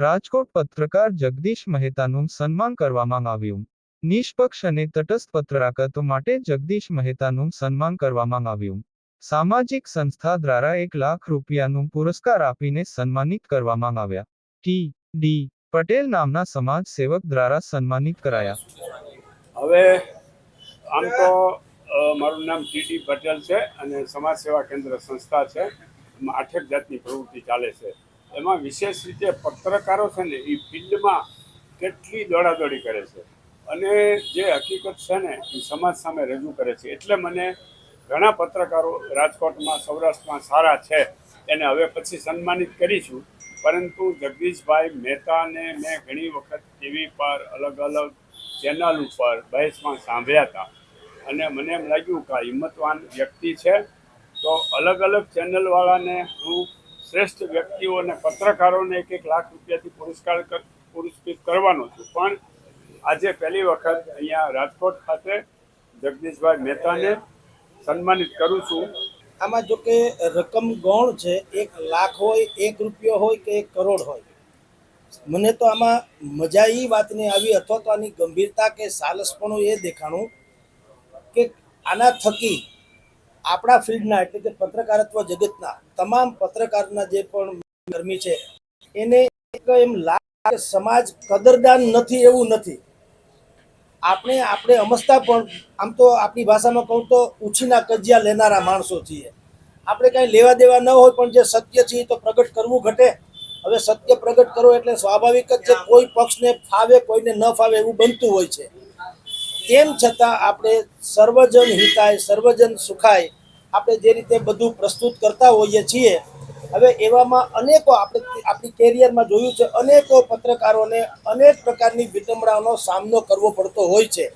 રાજકોટ પત્રકાર જગદીશ મહેતાનું સન્માન કરવામાં આવ્યું. નિષ્પક્ષ અને તટસ્થ પત્રકારત્વ માટે જગદીશ મહેતાનું સન્માન કરવામાં આવ્યું. સામાજિક સંસ્થા દ્વારા એક લાખ રૂપિયાનું પુરસ્કાર આપીને સન્માનિત કરવામાં આવ્યા. ટી. ડી. પટેલ નામના સમાજ સેવક દ્વારા સન્માનિત કરાયા. હવે આમ તો મારું નામ ટીડી પટેલ છે અને સમાજ સેવા કેન્દ્ર સંસ્થા છે. આઠેક જાતની પ્રવૃત્તિ ચાલે છે. એમાં વિશેષ રીતે પત્રકારો છે ને એ ફિલ્ડમાં કેટલી દોડાદોડી કરે છે. અને જે હકીકત છે ને એ સમાજ સામે રજૂ કરે છે. એટલે મને ઘણા પત્રકારો રાજકોટમાં, સૌરાષ્ટ્રમાં સારા છે. એને હવે પછી સન્માનિત કરીશું. પરંતુ જગદીશભાઈ મહેતાને મેં ઘણી વખત ટીવી પર અલગ અલગ ચેનલ ઉપર બહેસમાં સાંભળ્યા હતા. અને મને એમ લાગ્યું કે હિંમતવાન વ્યક્તિ છે. તો અલગ અલગ ચેનલવાળાને હું શ્રેષ્ઠ વ્યક્તિઓને, પત્રકારોને એક એક લાખ રૂપિયાથી પુરસ્કાર પુરસ્કૃત કરવાનો છું. પણ આજે પહેલી વખત અહીંયા રાજકોટ ખાતે જગદીશભાઈ મહેતાને સન્માનિત કરું છું. આમાં જો કે રકમ ગૌણ છે, એક લાખ હોય, એક રૂપિયો હોય કે એક કરોડ હોય. મને તો આમાં મજા એ વાતની આવી, અથવા તો આની ગંભીરતા કે સાલસપણું એ દેખાણું કે આના થકી આપણા ફિલ્ડના એટલે કે પત્રકારત્વ જગતના તમામ પત્રકારના જે પણ કર્મી છે, એને એમ લાગે સમાજ કદરદાન નથી, એવું નથી. આપણે આપણે અમસ્તા પણ, આમ તો આપણી ભાષામાં કહું તો ઉછીના કજિયા લેનારા માણસો છીએ. આપણે કાંઈ લેવા દેવા ન હોય પણ જે સત્ય છે તો પ્રગટ કરવું ઘટે. હવે સત્ય પ્રગટ કરો એટલે સ્વાભાવિક જ છે, કોઈ પક્ષને ફાવે, કોઈને ન ફાવે એવું બનતું હોય છે. તેમ છતાં આપણે સર્વજન હિતાય, સર્વજન સુખાય, આપણે જે રીતે બધું પ્રસ્તુત કરતા હોઈએ છીએ, હવે એવામાં અનેકો આપણે આપણી કેરિયરમાં જોયું છે, અનેકો પત્રકારોને અનેક પ્રકારની વિડંબણાનો સામનો કરવો પડતો હોય છે.